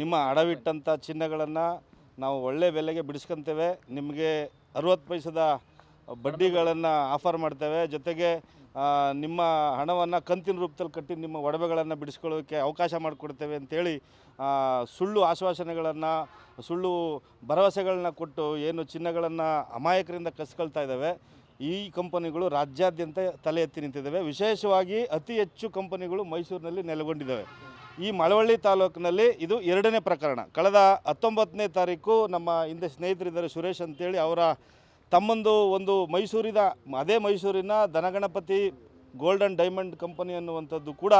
ನಿಮ್ಮ ಅಡವಿಟ್ಟಂಥ ಚಿನ್ನಗಳನ್ನು ನಾವು ಒಳ್ಳೆ ಬೆಲೆಗೆ ಬಿಡಿಸ್ಕೊಂತೇವೆ. ನಿಮಗೆ ಅರುವತ್ತು ಪೈಸದ ಬಡ್ಡಿಗಳನ್ನು ಆಫರ್ ಮಾಡ್ತೇವೆ. ಜೊತೆಗೆ ನಿಮ್ಮ ಹಣವನ್ನು ಕಂತಿನ ರೂಪದಲ್ಲಿ ಕಟ್ಟಿ ನಿಮ್ಮ ಒಡವೆಗಳನ್ನು ಬಿಡಿಸ್ಕೊಳ್ಳೋಕ್ಕೆ ಅವಕಾಶ ಮಾಡಿಕೊಡ್ತೇವೆ ಅಂತೇಳಿ ಸುಳ್ಳು ಆಶ್ವಾಸನೆಗಳನ್ನು, ಸುಳ್ಳು ಭರವಸೆಗಳನ್ನ ಕೊಟ್ಟು ಏನು ಚಿನ್ನಗಳನ್ನು ಅಮಾಯಕರಿಂದ ಕಸ್ಕೊಳ್ತಾ ಇದ್ದಾವೆ. ಈ ಕಂಪನಿಗಳು ರಾಜ್ಯಾದ್ಯಂತ ತಲೆ ಎತ್ತಿ ನಿಂತಿದ್ದಾವೆ. ವಿಶೇಷವಾಗಿ ಅತಿ ಹೆಚ್ಚು ಕಂಪನಿಗಳು ಮೈಸೂರಿನಲ್ಲಿ ನೆಲೆಗೊಂಡಿದ್ದಾವೆ. ಈ ಮಳವಳ್ಳಿ ತಾಲೂಕಿನಲ್ಲಿ ಇದು ಎರಡನೇ ಪ್ರಕರಣ. ಕಳೆದ ಹತ್ತೊಂಬತ್ತನೇ ತಾರೀಕು ನಮ್ಮ ಹಿಂದೆ ಸ್ನೇಹಿತರಿದ್ದಾರೆ ಸುರೇಶ್ ಅಂತೇಳಿ ಅವರ ತಮ್ಮಂದು ಒಂದು ಮೈಸೂರಿನ, ಅದೇ ಮೈಸೂರಿನ ದನಗಣಪತಿ ಗೋಲ್ಡನ್ ಡೈಮಂಡ್ ಕಂಪನಿ ಅನ್ನುವಂಥದ್ದು ಕೂಡ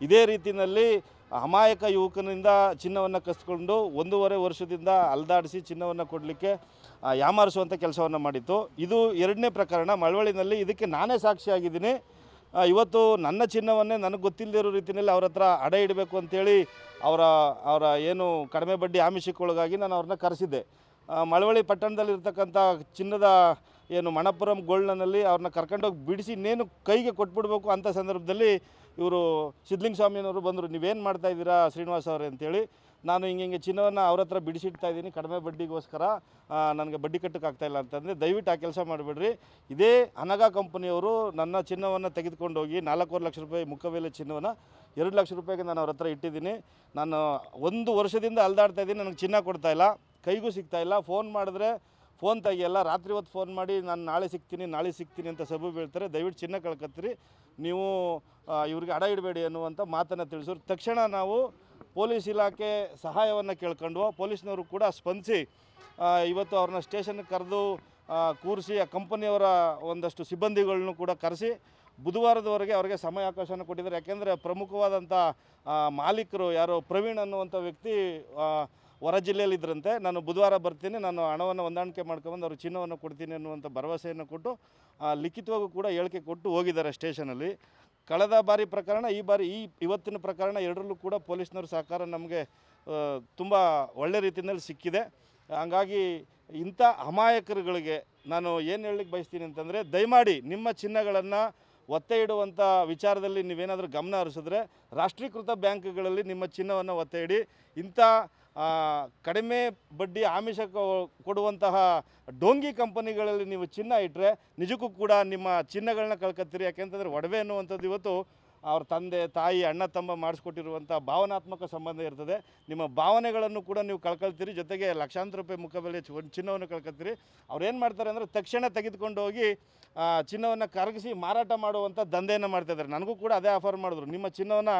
ಇದೇ ರೀತಿಯಲ್ಲಿ ಅಮಾಯಕ ಯುವಕನಿಂದ ಚಿನ್ನವನ್ನು ಕಸ್ಕೊಂಡು ಒಂದೂವರೆ ವರ್ಷದಿಂದ ಅಲ್ದಾಡಿಸಿ ಚಿನ್ನವನ್ನು ಕೊಡಲಿಕ್ಕೆ ಯಾಮಾರಿಸುವಂಥ ಕೆಲಸವನ್ನು ಮಾಡಿತ್ತು. ಇದು ಎರಡನೇ ಪ್ರಕರಣ. ಮಳವಳ್ಳಿನಲ್ಲಿ ಇದಕ್ಕೆ ನಾನೇ ಸಾಕ್ಷಿಯಾಗಿದ್ದೀನಿ. ಇವತ್ತು ನನ್ನ ಚಿನ್ನವನ್ನೇ ನನಗೆ ಗೊತ್ತಿಲ್ಲದೇ ಇರೋ ರೀತಿಯಲ್ಲಿ ಅವ್ರ ಹತ್ರ ಅಡ ಇಡಬೇಕು ಅಂತೇಳಿ ಅವರ ಅವರ ಏನು ಕಡಿಮೆ ಬಡ್ಡಿ ಆಮಿಷಕ್ಕೊಳಗಾಗಿ ನಾನು ಅವ್ರನ್ನ ಕರೆಸಿದ್ದೆ. ಮಳವಳ್ಳಿ ಪಟ್ಟಣದಲ್ಲಿರ್ತಕ್ಕಂಥ ಚಿನ್ನದ ಏನು ಮಣಪುರಂ ಗೋಲ್ಡ್ನಲ್ಲಿ ಅವ್ರನ್ನ ಕರ್ಕೊಂಡೋಗಿ ಬಿಡಿಸಿ ಇನ್ನೇನು ಕೈಗೆ ಕೊಟ್ಬಿಡ್ಬೇಕು ಅಂಥ ಸಂದರ್ಭದಲ್ಲಿ ಇವರು ಸಿದ್ಲಿಂಗ ಸ್ವಾಮಿಯವರು ಬಂದರು. ನೀವೇನು ಮಾಡ್ತಾ ಇದ್ದೀರಾ ಶ್ರೀನಿವಾಸ ಅವರೇ ಅಂತೇಳಿ ನಾನು ಹಿಂಗೆ ಹಿಂಗೆ ಚಿನ್ನವನ್ನು ಅವ್ರ ಹತ್ರ ಬಿಡಿಸಿಡ್ತಾ ಇದ್ದೀನಿ, ಕಡಿಮೆ ಬಡ್ಡಿಗೋಸ್ಕರ ನನಗೆ ಬಡ್ಡಿ ಕಟ್ಟೋಕ್ಕಾಗ್ತಾಯಿಲ್ಲ ಅಂತಂದರೆ ದಯವಿಟ್ಟು ಆ ಕೆಲಸ ಮಾಡಿಬಿಡ್ರಿ. ಇದೇ ಅನಗ ಕಂಪನಿಯವರು ನನ್ನ ಚಿನ್ನವನ್ನು ತೆಗೆದುಕೊಂಡು ಹೋಗಿ ನಾಲ್ಕೂವರೆ ಲಕ್ಷ ರೂಪಾಯಿ ಮುಖಬೆಲೆ ಚಿನ್ನವನ್ನು ಎರಡು ಲಕ್ಷ ರೂಪಾಯಿಗೆ ನಾನು ಅವ್ರ ಹತ್ರ ಇಟ್ಟಿದ್ದೀನಿ. ನಾನು ಒಂದು ವರ್ಷದಿಂದ ಅಲ್ದಾಡ್ತಾ ಇದ್ದೀನಿ, ನನಗೆ ಚಿನ್ನ ಕೊಡ್ತಾ ಇಲ್ಲ, ಕೈಗೂ ಸಿಗ್ತಾ ಇಲ್ಲ. ಫೋನ್ ಮಾಡಿದ್ರೆ ಫೋನ್ ತೆಗಿಯಲ್ಲ, ರಾತ್ರಿ ಹೊತ್ತು ಫೋನ್ ಮಾಡಿ ನಾನು ನಾಳೆ ಸಿಗ್ತೀನಿ ನಾಳೆ ಸಿಗ್ತೀನಿ ಅಂತ ಸಬು ಬೀಳ್ತಾರೆ ದಯವಿಟ್ಟು ಚಿನ್ನ ಕಳ್ಕತ್ತೀರಿ. ನೀವು ಇವ್ರಿಗೆ ಅಡ ಇಡಬೇಡಿ ಅನ್ನುವಂಥ ಮಾತನ್ನು ತಿಳಿಸೋರು. ತಕ್ಷಣ ನಾವು ಪೊಲೀಸ್ ಇಲಾಖೆ ಸಹಾಯವನ್ನು ಕೇಳ್ಕೊಂಡು ಪೊಲೀಸ್ನವರು ಕೂಡ ಸ್ಪಂದಿಸಿ ಇವತ್ತು ಅವ್ರನ್ನ ಸ್ಟೇಷನ್ಗೆ ಕರೆದು ಕೂರಿಸಿ, ಆ ಕಂಪನಿಯವರ ಒಂದಷ್ಟು ಸಿಬ್ಬಂದಿಗಳನ್ನು ಕೂಡ ಕರೆಸಿ, ಬುಧವಾರದವರೆಗೆ ಅವರಿಗೆ ಸಮಯಾವಕಾಶವನ್ನು ಕೊಟ್ಟಿದ್ದಾರೆ. ಯಾಕೆಂದರೆ ಪ್ರಮುಖವಾದಂಥ ಮಾಲೀಕರು ಯಾರು ಪ್ರವೀಣ್ ಅನ್ನುವಂಥ ವ್ಯಕ್ತಿ ಹೊರ ಜಿಲ್ಲೆಯಲ್ಲಿದ್ದರಂತೆ ನಾನು ಬುಧವಾರ ಬರ್ತೀನಿ. ನಾನು ಹಣವನ್ನು ಹೊಂದಾಣಿಕೆ ಮಾಡ್ಕೊಂಬಂದು ಅವ್ರಿಗೆ ಚಿನ್ನವನ್ನು ಕೊಡ್ತೀನಿ ಅನ್ನುವಂಥ ಭರವಸೆಯನ್ನು ಕೊಟ್ಟು ಲಿಖಿತವಾಗೂ ಕೂಡ ಹೇಳಿಕೆ ಕೊಟ್ಟು ಹೋಗಿದ್ದಾರೆ ಸ್ಟೇಷನಲ್ಲಿ ಕಳೆದ ಬಾರಿ ಪ್ರಕರಣ, ಈ ಬಾರಿ ಈ ಇವತ್ತಿನ ಪ್ರಕರಣ ಎರಡರಲ್ಲೂ ಕೂಡ ಪೊಲೀಸ್ನವ್ರ ಸಹಕಾರ ನಮಗೆ ತುಂಬ ಒಳ್ಳೆ ರೀತಿಯಲ್ಲಿ ಸಿಕ್ಕಿದೆ. ಹಂಗಾಗಿ ಇಂಥ ಅಮಾಯಕರುಗಳಿಗೆ ನಾನು ಏನು ಹೇಳಲಿಕ್ಕೆ ಬಯಸ್ತೀನಿ ಅಂತಂದರೆ, ದಯಮಾಡಿ ನಿಮ್ಮ ಚಿನ್ನಗಳನ್ನು ಒತ್ತೆ ಇಡುವಂಥ ವಿಚಾರದಲ್ಲಿ ನೀವೇನಾದರೂ ಗಮನ ಹರಿಸಿದ್ರೆ, ರಾಷ್ಟ್ರೀಕೃತ ಬ್ಯಾಂಕ್ಗಳಲ್ಲಿ ನಿಮ್ಮ ಚಿನ್ನವನ್ನು ಒತ್ತೆ ಇಡಿ. ಇಂಥ ಕಡಿಮೆ ಬಡ್ಡಿ ಆಮಿಷ ಕೊಡುವಂತಹ ಡೋಂಗಿ ಕಂಪನಿಗಳಲ್ಲಿ ನೀವು ಚಿನ್ನ ಇಟ್ಟರೆ ನಿಜಕ್ಕೂ ಕೂಡ ನಿಮ್ಮ ಚಿನ್ನಗಳನ್ನ ಕಳ್ಕೊತೀರಿ ಯಾಕೆಂತಂದರೆ ಒಡವೆ ಅನ್ನುವಂಥದ್ದು ಇವತ್ತು ಅವ್ರ ತಂದೆ, ತಾಯಿ, ಅಣ್ಣ, ತಮ್ಮ ಮಾಡಿಸ್ಕೊಟ್ಟಿರುವಂಥ ಭಾವನಾತ್ಮಕ ಸಂಬಂಧ ಇರ್ತದೆ. ನಿಮ್ಮ ಭಾವನೆಗಳನ್ನು ಕೂಡ ನೀವು ಕಳ್ಕೊಳ್ತೀರಿ. ಜೊತೆಗೆ ಲಕ್ಷಾಂತರ ರೂಪಾಯಿ ಮುಖಬೆಲೆ ಒಂದು ಚಿನ್ನವನ್ನು ಕಳ್ಕೊತೀರಿ ಅವ್ರು ಏನು ಮಾಡ್ತಾರೆ ಅಂದರೆ ತಕ್ಷಣ ತೆಗೆದುಕೊಂಡು ಹೋಗಿ ಚಿನ್ನವನ್ನು ಕರಗಿಸಿ ಮಾರಾಟ ಮಾಡುವಂಥ ದಂಧೆಯನ್ನು ಮಾಡ್ತಾಯಿದ್ದಾರೆ ನನಗೂ ಕೂಡ ಅದೇ ಆಫರ್ ಮಾಡಿದ್ರು. ನಿಮ್ಮ ಚಿನ್ನವನ್ನು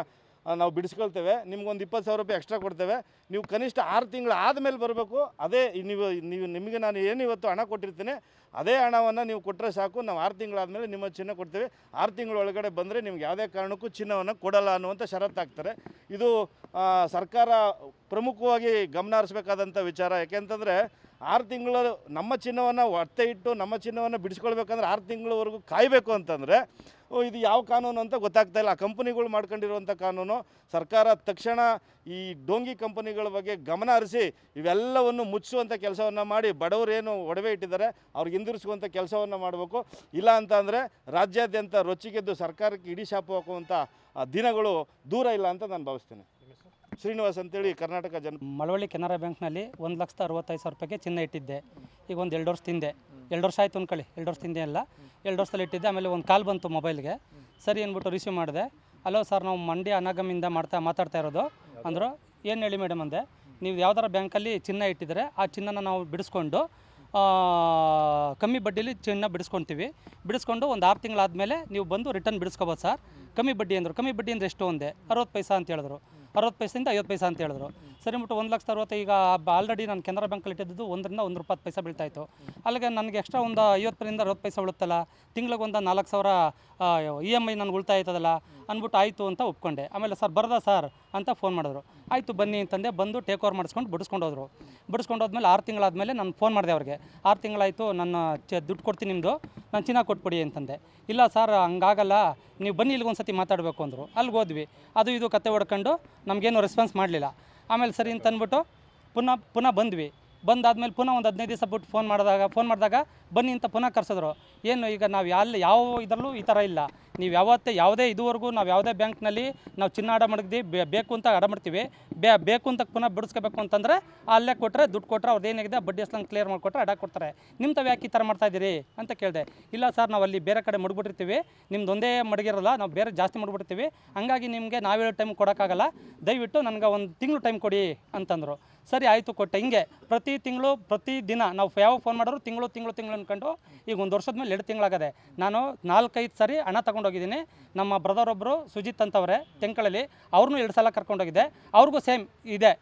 ನಾವು ಬಿಡಿಸ್ಕೊಳ್ತೇವೆ. ನಿಮ್ಗೊಂದು ಇಪ್ಪತ್ತು ಸಾವಿರ ರೂಪಾಯಿ ಎಕ್ಸ್ಟ್ರಾ ಕೊಡ್ತೇವೆ. ನೀವು ಕನಿಷ್ಠ ಆರು ತಿಂಗಳು ಆದಮೇಲೆ ಬರಬೇಕು. ಅದೇ ನೀವು ನೀವು, ನಿಮಗೆ ನಾನು ಏನು ಇವತ್ತು ಹಣ ಕೊಟ್ಟಿರ್ತೀನಿ, ಅದೇ ಹಣವನ್ನು ನೀವು ಕೊಟ್ಟರೆ ಸಾಕು. ನಾವು ಆರು ತಿಂಗಳಾದಮೇಲೆ ನಿಮ್ಮ ಚಿನ್ನ ಕೊಡ್ತೇವೆ. ಆರು ತಿಂಗಳ ಒಳಗಡೆ ಬಂದರೆ ನಿಮ್ಗೆ ಯಾವುದೇ ಕಾರಣಕ್ಕೂ ಚಿನ್ನವನ್ನು ಕೊಡಲ್ಲ ಅನ್ನುವಂಥ ಷರತ್ತು ಹಾಕ್ತಾರೆ. ಇದು ಸರ್ಕಾರ ಪ್ರಮುಖವಾಗಿ ಗಮನ ಹರಿಸ್ಬೇಕಾದಂಥ ವಿಚಾರ. ಯಾಕೆಂತಂದರೆ ಆರು ತಿಂಗಳು ನಮ್ಮ ಚಿನ್ನವನ್ನು ಒತ್ತೆ ಇಟ್ಟು ನಮ್ಮ ಚಿನ್ನವನ್ನು ಬಿಡಿಸ್ಕೊಳ್ಬೇಕಂದ್ರೆ ಆರು ತಿಂಗಳವರೆಗೂ ಕಾಯಬೇಕು ಅಂತಂದರೆ ಇದು ಯಾವ ಕಾನೂನು ಅಂತ ಗೊತ್ತಾಗ್ತಾ ಇಲ್ಲ. ಆ ಕಂಪನಿಗಳು ಮಾಡ್ಕೊಂಡಿರುವಂಥ ಕಾನೂನು ಸರ್ಕಾರ ತಕ್ಷಣ ಈ ಡೋಂಗಿ ಕಂಪನಿಗಳ ಬಗ್ಗೆ ಗಮನ ಹರಿಸಿ ಇವೆಲ್ಲವನ್ನು ಮುಚ್ಚುವಂಥ ಕೆಲಸವನ್ನು ಮಾಡಿ ಬಡವರೇನು ಒಡವೆ ಇಟ್ಟಿದ್ದಾರೆ ಅವ್ರಿಗೆ ಹಿಂದಿರಿಸುವಂಥ ಕೆಲಸವನ್ನು ಮಾಡಬೇಕು. ಇಲ್ಲ ಅಂತ ರಾಜ್ಯಾದ್ಯಂತ ರೊಚ್ಚಿಗೆದ್ದು ಸರ್ಕಾರಕ್ಕೆ ಇಡೀ ಶಾಪು ಹಾಕುವಂಥ ದಿನಗಳು ದೂರ ಇಲ್ಲ ಅಂತ ನಾನು ಭಾವಿಸ್ತೇನೆ. ಶ್ರೀನಿವಾಸ್ ಅಂತೇಳಿ ಕರ್ನಾಟಕ ಜನ ಮಳವಳ್ಳಿ ಕೆನರಾ ಬ್ಯಾಂಕ್ನಲ್ಲಿ ಒಂದು ಲಕ್ಷದ ಅರವತ್ತೈದು ಸಾವಿರ ರೂಪಾಯಿಗೆ ಚಿನ್ನ ಇಟ್ಟಿದ್ದೆ. ಈಗ ಒಂದು ಎರಡು ವರ್ಷ ತಿಂದೆ. ಎರಡು ವರ್ಷ ಆಯಿತು ಅಂದ್ಕೊಳ್ಳಿ. ಎರಡು ವರ್ಷ ತಿಂದೆ ಅಲ್ಲ. ಎರಡು ವರ್ಷದಲ್ಲಿ ಇಟ್ಟಿದ್ದೆ. ಆಮೇಲೆ ಒಂದು ಕಾಲ್ ಬಂತು ಮೊಬೈಲ್ಗೆ. ಸರಿ ಅಂದ್ಬಿಟ್ಟು ರಿಸೀವ್ ಮಾಡಿದೆ. ಅಲೋ ಸರ್, ನಾವು ಮಂಡ್ಯ ಅನಾಗಮಿಂದ ಮಾಡ್ತಾ, ಮಾತಾಡ್ತಾ ಇರೋದು. ಅಂದರು, ಏನು ಹೇಳಿ ಮೇಡಮ್ ಅಂದೆ? ನೀವು ಯಾವ್ದಾರ ಬ್ಯಾಂಕಲ್ಲಿ ಚಿನ್ನ ಇಟ್ಟಿದ್ರೆ ಆ ಚಿನ್ನನ ನಾವು ಬಿಡಿಸ್ಕೊಂಡು ಕಮ್ಮಿ ಬಡ್ಡಿಲಿ ಚಿನ್ನ ಬಿಡಿಸ್ಕೊತೀವಿ. ಬಿಡಿಸ್ಕೊಂಡು ಒಂದು ಆರು ತಿಂಗಳಾದಮೇಲೆ ನೀವು ಬಂದು ರಿಟರ್ನ್ ಬಿಡಿಸ್ಕೋಬೋದು ಸರ್. ಕಮ್ಮಿ ಬಡ್ಡಿ ಅಂದರು. ಕಮ್ಮಿ ಬಡ್ಡಿ ಅಂದರೆ ಎಷ್ಟು ಒಂದೇ ಅರವತ್ತು ಪೈಸಾ ಅಂತ ಹೇಳಿದ್ರು. ಅರವತ್ತು ಪೈಸೆಯಿಂದ ಐವತ್ತು ಪೈಸಾ ಅಂತ ಹೇಳಿದ್ರು. ಸರಿ ಬಿಟ್ಟು ಒಂದು ಲಕ್ಷದ ಅರವತ್ತು, ಈಗ ಆಲ್ರೆಡಿ ನಾನು ಕೆನರಾ ಬ್ಯಾಂಕಲ್ಲಿ ಇಟ್ಟಿದ್ದು ಒಂದರಿಂದ ಒಂದು ರೂಪಾಯಿ ಪೈಸಾ ಬೀಳ್ತಾಯಿತ್ತು ಅಲ್ಲಿಗೆ ನನಗೆ ಎಕ್ಸ್ಟ್ರಾ ಒಂದು ಐವತ್ತರಿಂದ ಅರವತ್ತು ಪೈಸಾ ಉಳುತ್ತಲ್ಲ ತಿಂಗ್ಳಿಗೆ ಒಂದು ನಾಲ್ಕು ಸಾವಿರ ಇ ಎಂ ಐ ನನಗೆ ಉಳಿತಾಯ ಆಯ್ತದಲ್ಲ ಅಂದ್ಬಿಟ್ಟು ಆಯಿತು ಅಂತ ಒಪ್ಕೊಂಡೆ. ಆಮೇಲೆ ಸರ್ ಬರ್ದಾ ಸರ್? ಅಂತ ಫೋನ್ ಮಾಡಿದ್ರು. ಆಯಿತು ಬನ್ನಿ ಅಂತಂದೆ ಬಂದು ಟೇಕ್ ಓವರ್ ಮಾಡಿಸ್ಕೊಂಡು ಬಿಡಿಸ್ಕೊಂಡು ಹೋದರು. ಬಿಡಿಸ್ಕೊಂಡು ಹೋದ್ಮೇಲೆ ಆರು ತಿಂಗಳಾದಮೇಲೆ ನಾನು ಫೋನ್ ಮಾಡಿದೆ ಅವ್ರಿಗೆ. ಆರು ತಿಂಗಳಾಯಿತು ನನ್ನ ಚ ದುಡ್ಡು ಕೊಡ್ತೀನಿ ನಿಮ್ಮದು ನಾನು ಚಿನ್ನ ಕೊಟ್ಬಿಡಿ ಅಂತಂದೆ. ಇಲ್ಲ ಸರ್ ಹಂಗಾಗಲ್ಲ, ನೀವು ಬನ್ನಿ ಇಲ್ಲಿಗೆ ಒಂದು ಸತಿ ಮಾತಾಡಬೇಕು ಅಂದರು. ಅಲ್ಲಿಗೆ ಹೋದ್ವಿ. ಅದು ಇದು ಕತೆ ಹೊಡ್ಕೊಂಡು ನಮಗೇನು ರೆಸ್ಪಾನ್ಸ್ ಮಾಡಲಿಲ್ಲ. ಆಮೇಲೆ ಸರಿ ಅಂತ ಅಂದ್ಬಿಟ್ಟು ಪುನಃ ಪುನಃ ಬಂದ್ವಿ. ಬಂದಾದ್ಮೇಲೆ ಪುನಃ ಒಂದು ಹದಿನೈದು ದಿವಸ ಬಿಟ್ಟು ಫೋನ್ ಮಾಡಿದಾಗ ಫೋನ್ ಮಾಡಿದಾಗ ಬನ್ನಿ ಅಂತ ಪುನಃ ಕರೆಸಿದ್ರು. ಏನು ಈಗ ನಾವು ಯಾವ ಯಾವ ಇದರಲ್ಲೂ ಈ ಥರ ಇಲ್ಲ. ನೀವು ಯಾವತ್ತೇ, ಯಾವುದೇ ಇದುವರೆಗೂ ನಾವು ಯಾವುದೇ ಬ್ಯಾಂಕ್ನಲ್ಲಿ ನಾವು ಚಿನ್ನ ಅಡ ಮಡಗ್ದು ಬೇಕು ಅಂತ ಅಡ ಮಾಡ್ತೀವಿ. ಬೇ, ಬೇಕು ಅಂತ ಪುನಃ ಬಿಡಿಸ್ಕೋಬೇಕು ಅಂತಂದರೆ ಅಲ್ಲೇ ಕೊಟ್ಟರೆ ದುಡ್ಡು ಕೊಟ್ಟರೆ ಅವ್ರದ್ದು ಏನಾಗಿದೆ, ಬಡ್ಡಿ ಅಷ್ಟಂಗೆ ಕ್ಲಿಯರ್ ಮಾಡಿಕೊಟ್ರೆ ಅಡ ಕೊಡ್ತಾರೆ. ನಿಮ್ಮ ತಾವು ಯಾಕೆ ಈ ಥರ ಮಾಡ್ತಾ ಇದ್ದೀರಿ ಅಂತ ಕೇಳಿದೆ. ಇಲ್ಲ ಸರ್, ನಾವು ಅಲ್ಲಿ ಬೇರೆ ಕಡೆ ಮಡ್ಬಿಟ್ಟಿರ್ತೀವಿ. ನಿಮ್ದು ಒಂದೇ ಮಡಗಿರಲ್ಲ, ನಾವು ಬೇರೆ ಜಾಸ್ತಿ ಮಡ್ಬಿಡ್ತೀವಿ ಹಂಗಾಗಿ ನಿಮಗೆ ನಾವು ಹೇಳೋ ಟೈಮ್ ಕೊಡೋಕ್ಕಾಗಲ್ಲ. ದಯವಿಟ್ಟು ನನಗೆ ಒಂದು ತಿಂಗಳು ಟೈಮ್ ಕೊಡಿ ಅಂತಂದರು. ಸರಿ ಆಯಿತು ಕೊಟ್ಟೆ. ಹಿಂಗೆ ಪ್ರತಿ ತಿಂಗಳು, ಪ್ರತಿ ದಿನ ನಾವು ಯಾವ ಫೋನ್ ಮಾಡಿದ್ರು ತಿಂಗಳು ತಿಂಗಳು ತಿಂಗಳು ಅಂದ್ಕೊಂಡು ಈಗ ಒಂದು ವರ್ಷದ ಮೇಲೆ ಎರಡು ತಿಂಗಳಾಗದೆ. ನಾನು ನಾಲ್ಕೈದು ಸರಿ ಹಣ ತಗೊಂಡೋಗಿದ್ದೀನಿ. ನಮ್ಮ ಬ್ರದರ್ ಒಬ್ಬರು ಸುಜಿತ್ ಅಂತವ್ರೆ ತೆಂಕಳಲ್ಲಿ ಅವ್ರನ್ನೂ ಎರಡು ಸಲ ಕರ್ಕೊಂಡೋಗಿದ್ದೆ. ಅವ್ರಿಗೂ ಸೇಮ್ ಇದೆ.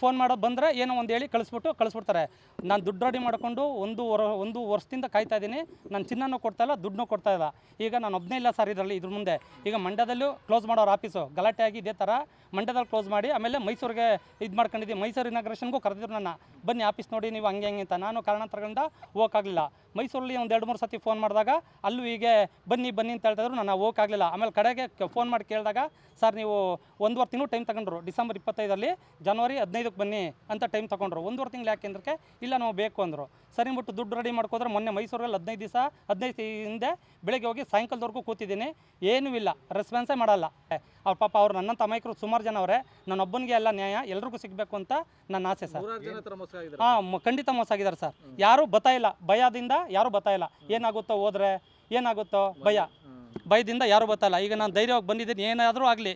ಫೋನ್ ಮಾಡೋ ಬಂದರೆ ಏನೋ ಒಂದು ಹೇಳಿ ಕಳಿಸ್ಬಿಟ್ಟು ಕಳಿಸ್ಬಿಡ್ತಾರೆ. ನಾನು ದುಡ್ಡು ರೆಡಿ ಮಾಡಿಕೊಂಡು ಒಂದು ವರ, ಒಂದು ವರ್ಷದಿಂದ ಕಾಯ್ತಾ ಇದ್ದೀನಿ. ನಾನು ಚಿನ್ನನೂ ಕೊಡ್ತಾ ಇಲ್ಲ ದುಡ್ಡನ್ನೂ ಕೊಡ್ತಾ ಇಲ್ಲ. ಈಗ ನಾನು ಒಬ್ಬನೇ ಇಲ್ಲ ಸರ್ ಇದರಲ್ಲಿ, ಇದ್ರ ಮುಂದೆ. ಈಗ ಮಂಡ್ಯದಲ್ಲೂ ಕ್ಲೋಸ್ ಮಾಡೋರು ಆಫೀಸು ಗಲಾಟೆ ಆಗಿ ಇದೇ ಥರ ಮಂಡ್ಯದಲ್ಲಿ ಕ್ಲೋಸ್ ಮಾಡಿ, ಆಮೇಲೆ ಮೈಸೂರಿಗೆ ಇದು ಮಾಡ್ಕೊಂಡಿದ್ದೀನಿ. ಮೈಸೂರು ಇನಾಗ್ರೇಷನ್ಗೂ ಕರೆದಿದ್ರು ನನ್ನ. ಬನ್ನಿ ಆಫೀಸ್ ನೋಡಿ, ನೀವು ಹಂಗೆ ಹಂಗೆ ಅಂತ. ನಾನು ಕಾರಣಾಂತರಗಳಿಂದ ಹೋಗೋಕ್ಕಾಗಲಿಲ್ಲ ಮೈಸೂರಲ್ಲಿ ಒಂದು ಎರಡು, ಮೂರು ಸತಿ ಫೋನ್ ಮಾಡಿದಾಗ ಅಲ್ಲೂ ಹೀಗೆ ಬನ್ನಿ ಬನ್ನಿ ಅಂತ ಹೇಳ್ತಾಯಿದ್ರು ನಾನು ಹೋಗೋಕ್ಕಾಗಲಿಲ್ಲ ಆಮೇಲೆ ಕಡೆಗೆ ಫೋನ್ ಮಾಡಿ ಕೇಳಿದಾಗ ಸರ್ ನೀವು ಒಂದುವರೆ ತಿಂಗಳು ಟೈಮ್ ತಗೊಂಡ್ರು. ಡಿಸೆಂಬರ್ ಇಪ್ಪತ್ತೈದರಲ್ಲಿ ಜನವರಿ ಹದಿನೈದಕ್ಕೆ ಬನ್ನಿ ಅಂತ ಟೈಮ್ ತಗೊಂಡ್ರು. ಒಂದೂವರೆ ತಿಂಗಳು ಯಾಕೆಂದ್ರೆ ಇಲ್ಲ ನಾವು ಬೇಕು ಅಂದರು. ಸರಿ ಬಿಟ್ಟು ದುಡ್ಡು ರೆಡಿ ಮಾಡ್ಕೋದ್ರೆ ಮೊನ್ನೆ ಮೈಸೂರಲ್ಲಿ ಹದಿನೈದು ದಿವಸ ಹದಿನೈದು ಹಿಂದೆ ಬೆಳಗ್ಗೆ ಹೋಗಿ ಸಾಯಂಕಾಲದವರೆಗೂ ಕೂತಿದ್ದೀನಿ. ಏನೂ ಇಲ್ಲ ರೆಸ್ಪಾನ್ಸೇ ಮಾಡಲ್ಲ. ಅವ್ರ ಪಾಪ ಅವ್ರು ನನ್ನಂಥ ಅಮಾಯಕರು ಸುಮಾರು ಜನ ಅವರೇ. ನನ್ನೊಬ್ಬನಿಗೆ ಎಲ್ಲ ನ್ಯಾಯ ಎಲ್ರಿಗೂ ಸಿಗಬೇಕು ಅಂತ ನನ್ನ ಆಸೆ ಸರ್. ಹಾಂ ಖಂಡಿತ ಮೋಸ ಆಗಿದ್ದಾರೆ ಸರ್. ಯಾರೂ ಬತ್ತಾ ಇಲ್ಲ. ಭಯದಿಂದ ಯಾರೂ ಬತ್ತಾ ಇಲ್ಲ. ಏನಾಗುತ್ತೋ ಹೋದ್ರೆ ಏನಾಗುತ್ತೋ ಭಯ. ಭಯದಿಂದ ಯಾರು ಬತ್ತಲ್ಲ ಈಗ ನಾನು ಧೈರ್ಯವಾಗಿ ಬಂದಿದ್ದೀನಿ. ಏನಾದರೂ ಆಗಲಿ.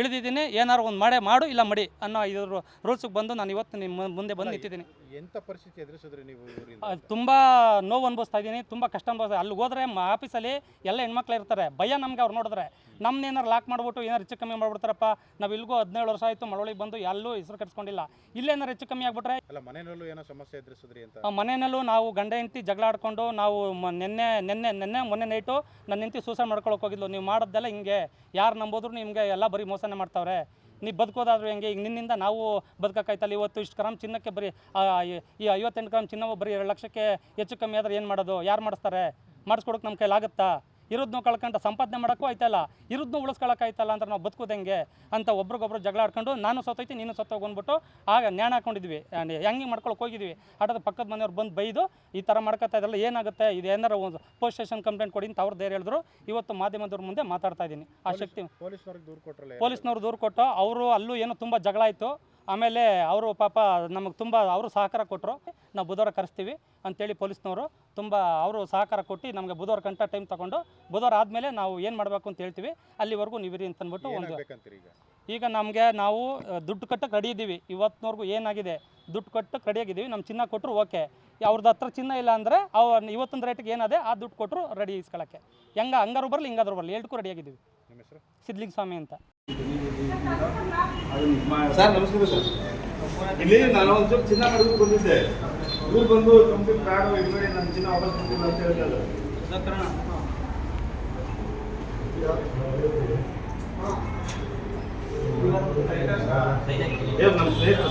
ಇಳಿದಿದ್ದೀನಿ ಏನಾದ್ರು ಒಂದು ಮಾಡೇ ಮಾಡು ಇಲ್ಲ ಮಡಿ ಅನ್ನೋ ಇದ್ರ ರೂಲ್ಸ್ಗೆ ಬಂದು ನಾನು ಇವತ್ತು ನಿಮ್ಮ ಮುಂದೆ ಬಂದು ನಿಂತಿದ್ದೀನಿ. ಎಂತ ಪರಿಸ್ಥಿತಿ ಎದುರಿಸಿದ್ರಿ ನೀವು ತುಂಬ ನೋವು ಅನುಭವಿಸ್ತಾ ಇದ್ದೀನಿ ತುಂಬ ಕಷ್ಟ ಅನುಭವಿಸ್ತಾ ಅಲ್ಲಿ ಹೋದ್ರೆ ಆಫೀಸಲ್ಲಿ ಎಲ್ಲ ಹೆಣ್ಮಕ್ಳು ಇರ್ತಾರೆ. ಭಯ ನಮ್ಗೆ ಅವ್ರು ನೋಡಿದ್ರೆ. ನಮ್ಮನ್ನ ಏನಾರು ಲಾಕ್ ಮಾಡ್ಬಿಟ್ಟು ಏನಾರು ಹೆಚ್ಚು ಕಮ್ಮಿ ಮಾಡ್ಬಿಡ್ತಾರಪ್ಪ ನಾವು ಇಲ್ಲಿಗೂ ಹದಿನೇಳು ವರ್ಷ ಆಯಿತು ಮಳವಳಿಗೆ ಬಂದು ಎಲ್ಲೂ ಹೆಸರು ಕಟ್ಸ್ಕೊಂಡಿಲ್ಲ ಇಲ್ಲೇನಾರು ಹೆಚ್ಚು ಕಮ್ಮಿ ಆಗ್ಬಿಟ್ರೆ ಅಲ್ಲ ಮನೆಯಲ್ಲೂ ಏನೋ ಸಮಸ್ಯೆ ಎದುರಿಸಿದ್ರಿ ಅಂತ? ಮನೆಯಲ್ಲೂ ನಾವು ಗಂಡ ಹೆಂಡತಿ ಜಗಳ ಆಡ್ಕೊಂಡು ನಾವು ನಿನ್ನೆ ನಿನ್ನೆ ನಿನ್ನೆ ಮೊನ್ನೆ ನೈಟು ನನ್ನ ಹೆಂಡತಿ ಸೂಸೈಡ್ ಮಾಡ್ಕೊಳಕ್ಕೆ ಹೋಗಿದ್ಲು. ನೀವು ಮಾಡೋದೆಲ್ಲ ಹಿಂಗೆ. ಯಾರು ನಂಬೋದ್ರು ನಿಮಗೆ ಎಲ್ಲ ಬರೀ ಮೋಸನೇ ಮಾಡ್ತಾವ್ರೆ. ನೀ ಬದುಕೋದಾದ್ರೂ ಹೆಂಗೆ? ಈಗ ನಿನ್ನಿಂದ ನಾವು ಬದುಕಕ್ಕಾಯ್ತಲ್ಲ? ಇವತ್ತು ಇಷ್ಟು ಗ್ರಾಮ್ ಚಿನ್ನಕ್ಕೆ ಬರೀ ಈ ಐವತ್ತೆಂಟು ಗ್ರಾಮ್ ಚಿನ್ನವು ಬರೀ ಎರಡು ಲಕ್ಷಕ್ಕೆ ಹೆಚ್ಚು ಕಮ್ಮಿ ಆದ್ರೆ ಏನು ಮಾಡೋದು? ಯಾರು ಮಾಡಿಸ್ತಾರೆ? ಮಾಡಿಸ್ಕೊಡೋಕೆ ನಮ್ಮ ಕೈಲಾಗುತ್ತಾ? ಇರೋದನ್ನು ಕಳ್ಕೊಂಡು ಸಂಪಾದನೆ ಮಾಡೋಕ್ಕೂ ಆಯ್ತಲ್ಲ ಇರೋದನ್ನು ಉಳಿಸ್ಕೊಳಕ್ಕೆ ಆಯ್ತಲ್ಲ ಅಂದ್ರೆ ನಾವು ಬದುಕೋದು ಹೆಂಗೆ ಅಂತ ಒಬ್ರಿಗೊಬ್ರು ಜಗಳ ಆಡ್ಕೊಂಡು ನಾನು ಸತ್ತೋಯ್ತಿ ನೀನು ಸತ್ತೋಗೊಂಡ್ಬಿಟ್ಟು ಆಗ ನ್ಯಾಣ ಹಾಕೊಂಡಿದ್ವಿ. ಹೆಂಗೆ ಮಾಡ್ಕೊಳಕ್ಕೆ ಹೋಗಿದ್ವಿ. ಆಟದ ಪಕ್ಕದ ಮನೆಯವ್ರು ಬಂದು ಬೈದು ಈ ಥರ ಮಾಡ್ಕೊತಾ ಇದ್ರಲ್ಲ ಏನಾಗುತ್ತೆ? ಇದು ಏನಾರು ಒಂದು ಪೋಸ್ಟ್ ಸ್ಟೇಷನ್ ಕಂಪ್ಲೇಂಟ್ ಕೊಡಿ ಅಂತ ಅವ್ರು ಧೈರ್ಯ ಹೇಳಿದ್ರು. ಇವತ್ತು ಮಾಧ್ಯಮದವ್ರ ಮುಂದೆ ಮಾತಾಡ್ತಾ ಇದ್ದೀನಿ. ಆ ಶಕ್ತಿ ಪೊಲೀಸ್ನವ್ರಿಗೆ ದೂರು ಕೊಟ್ರಲ್ಲ ಪೊಲೀಸ್ನವ್ರು ದೂರು ಕೊಟ್ಟು ಅವರು ಅಲ್ಲೂ ಏನೋ ತುಂಬ ಜಗಳ ಆಯಿತು. ಆಮೇಲೆ ಅವರು ಪಾಪ ನಮಗೆ ತುಂಬ ಅವರು ಸಹಕಾರ ಕೊಟ್ಟರು ನಾವು ಬುಧವಾರ ಕರೆಸ್ತೀವಿ. ಅಂತೇಳಿ ಪೊಲೀಸ್ನವರು ತುಂಬ ಅವರು ಸಹಕಾರ ಕೊಟ್ಟು ನಮಗೆ ಬುಧವಾರ ಗಂಟ ಟೈಮ್ ತಗೊಂಡು ಬುಧವಾರ ಆದಮೇಲೆ ನಾವು ಏನು ಮಾಡಬೇಕು ಅಂತ ಹೇಳ್ತೀವಿ. ಅಲ್ಲಿವರೆಗೂ ನೀವಿರಿ ಅಂತಂದ್ಬಿಟ್ಟು ಒಂದು ಏನಾಗ್ಬೇಕಂತೀರಿ ಈಗ? ಈಗ ನಮಗೆ ನಾವು ದುಡ್ಡು ಕಟ್ಟಕ್ಕೆ ರೆಡಿ ಇದ್ದೀವಿ ಇವತ್ತಿನವರೆಗೂ ಏನಾಗಿದೆ? ದುಡ್ಡು ಕಟ್ಟಕ್ಕೆ ರೆಡಿಯಾಗಿದ್ದೀವಿ ನಮ್ಮ ಚಿನ್ನ ಕೊಟ್ಟರು ಓಕೆ ಅವ್ರದ್ದು ಹತ್ರ ಚಿನ್ನ ಇಲ್ಲ ಅಂದರೆ ಅವ್ರು ಇವತ್ತೊಂದು ರೇಟಿಗೆ ಏನಾದೆ ಆ ದುಡ್ಡು ಕೊಟ್ಟರು ರೆಡಿ ಇಸ್ಕೊಳ್ಳೋಕ್ಕೆ ಹೆಂಗೆ ಹಂಗಾರು ಬರಲಿ ಹಿಂಗಾದ್ರು ಬರಲಿ ಎರಡಕ್ಕೂ ರೆಡಿಯಾಗಿದ್ದೀವಿ ನಿಮ್ಮ ಹೆಸರು? ಸಿದ್ಲಿಂಗ ಸ್ವಾಮಿ ಅಂತ. ಸರ್ ನಮಸ್ಕಾರ ಸರ್. ಇಲ್ಲಿ ನಾನು ಒಂದು ಚಿನ್ನ ಕಡಿಮೆ ಬಂದಿದ್ದೆ. ಇವ್ರು ಬಂದು ಕಂಪ್ನಿ ಫ್ರಾಡ್ ಇದ್ಬೇಡಿ ನನ್ನ ಚಿನ್ನ ವಾಪಸ್ ಕೊಡ್ತೀನಿ ಅಂತ ಹೇಳ್ತಾರೆ. ಏ ನಮ್ಮ ಸ್ನೇಹಿತರು